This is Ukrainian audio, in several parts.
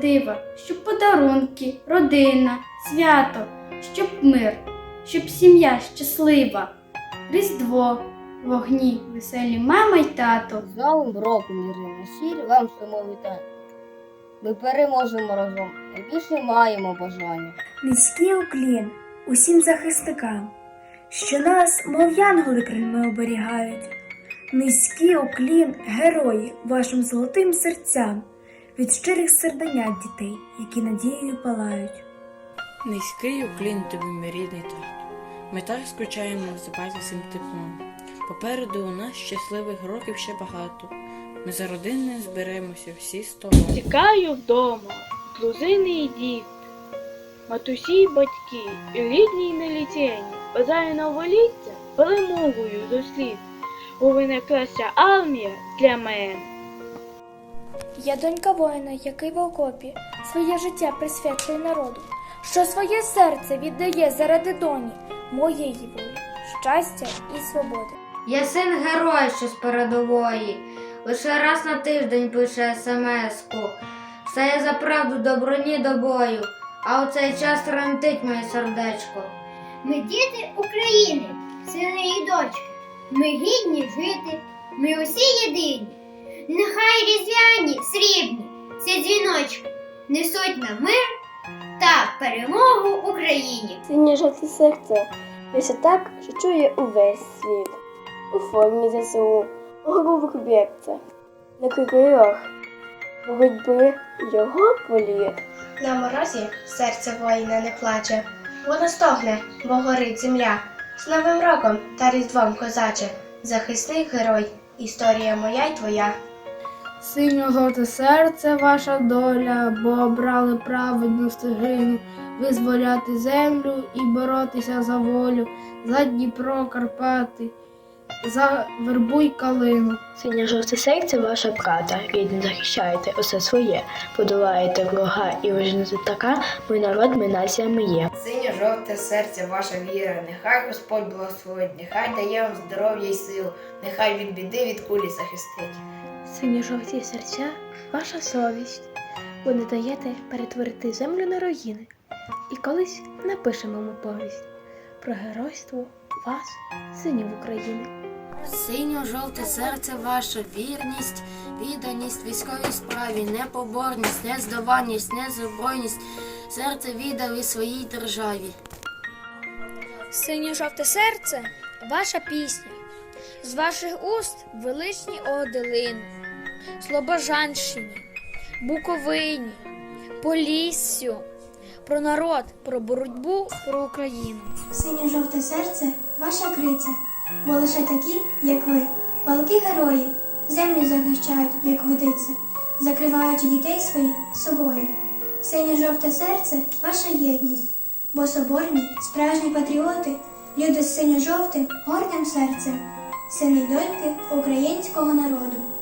дива, щоб подарунки, родина, свято, щоб мир, щоб сім'я щаслива, Різдво, вогні, веселі мама й тато. З Новим роком, Ірина Василь, вам всьому вітаю. Ми переможемо разом, найбільше маємо бажання. Низький уклін усім захисникам, що нас, мов янголи крильми оберігають. Низький уклін герої вашим золотим серцям від щирих серденят дітей, які надією палають. Низький уклін тобі, мій рідний тату. Ми так скучаємо називати всім теплом. Попереду у нас щасливих років ще багато. Ми за родиною зберемося всі столом. Тікаю вдома, дружини і діти, матусі й батьки, і рідні й нелітєні, бажаю новоліття перемогою зустріти, бо ви найкраща армія для мене. Я донька воїна, який в окопі своє життя присвячує народу, що своє серце віддає заради доні, моєї волі, щастя і свободи. Я син героя, що з передової. Лише раз на тиждень пише смс-ку. Стає за правду до броні до бою, а у цей час тремтить моє сердечко. Ми діти України, сини і дочки. Ми гідні жити, ми усі єдині. Нехай різдвяні, срібні, ці дзвіночки несуть нам мир та перемогу Україні. Синє жовте серце пише так, що чує увесь світ. У формі ЗСУ, у грубих б'ється, на крилах боротьби його політ. На морозі серце воїна не плаче, воно стогне, бо горить земля. З Новим роком та різдвом козаче, захисний герой, історія моя й твоя. Синьо-жовте серце ваша доля, бо обрали праведну стежину, визволяти землю і боротися за волю, за Дніпро, Карпати, за вербу й калину. Синє жовте серце ваша правда, рідне захищаєте усе своє, подолаєте ворога і вижнете така, ми народ, ми нація ми є. Синє жовте серце, ваша віра, нехай Господь благословить, нехай дає вам здоров'я й силу, нехай від біди від кулі захистить. Синьо жовті серця ваша совість. Ви не даєте перетворити землю на руїни. І колись напишемо ми повість про геройство вас, синів України. Синьо-жовте серце ваша вірність, відданість військовій справі, непоборність, нездаванність, незабойність, серце віддав і своїй державі. Синьо-жовте серце ваша пісня, з ваших уст величні оделини, Слобожанщині, Буковині, Поліссю, про народ, про боротьбу, про Україну. Синє жовте серце ваша криця, бо лише такі, як ви, палки герої, землю захищають, як годиться, закриваючи дітей своїх собою. Синє жовте серце ваша єдність, бо соборні, справжні патріоти, люди з синьо-жовтим, гордим серцем, сини й доньки українського народу.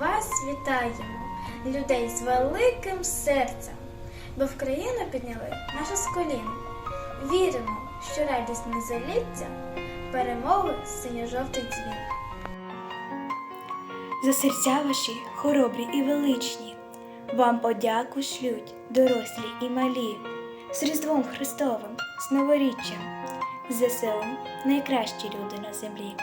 Вас вітаємо, людей з великим серцем, бо в країну підняли наше з колін. Віримо, що радість не заліться, перемоги синьо-жовтий дзвін. За серця ваші хоробрі і величні, вам подяку шлють дорослі і малі, з Різдвом Христовим, з новоріччям, з ЗСУ найкращі люди на землі.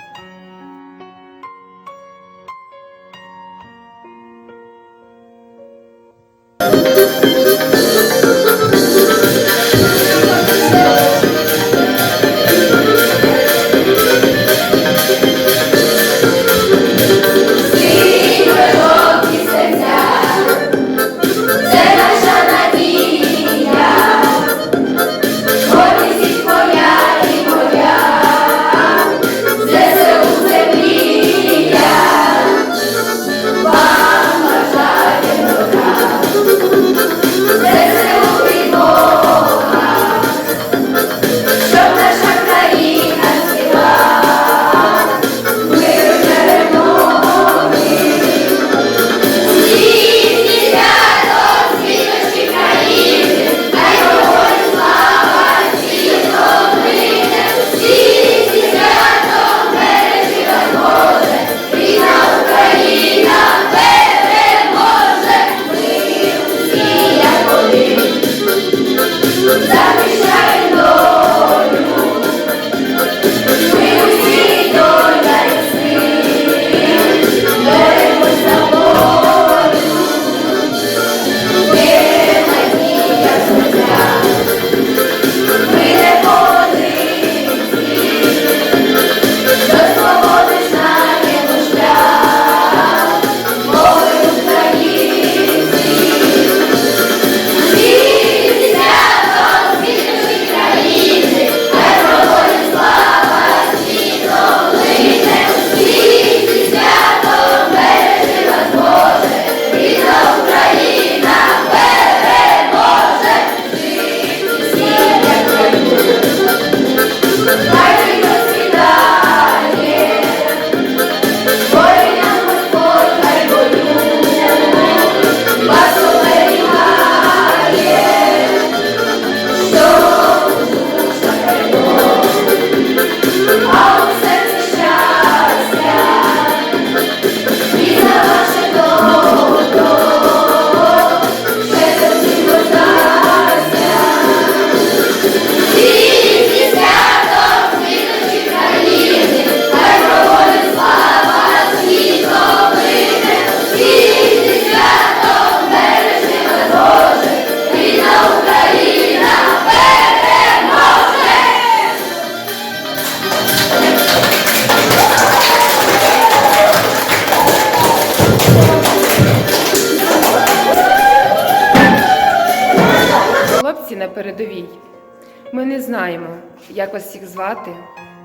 Знаємо, як вас всіх звати,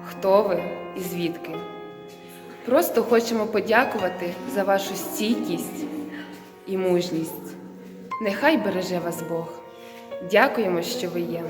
хто ви і звідки. Просто хочемо подякувати за вашу стійкість і мужність. Нехай береже вас Бог. Дякуємо, що ви є.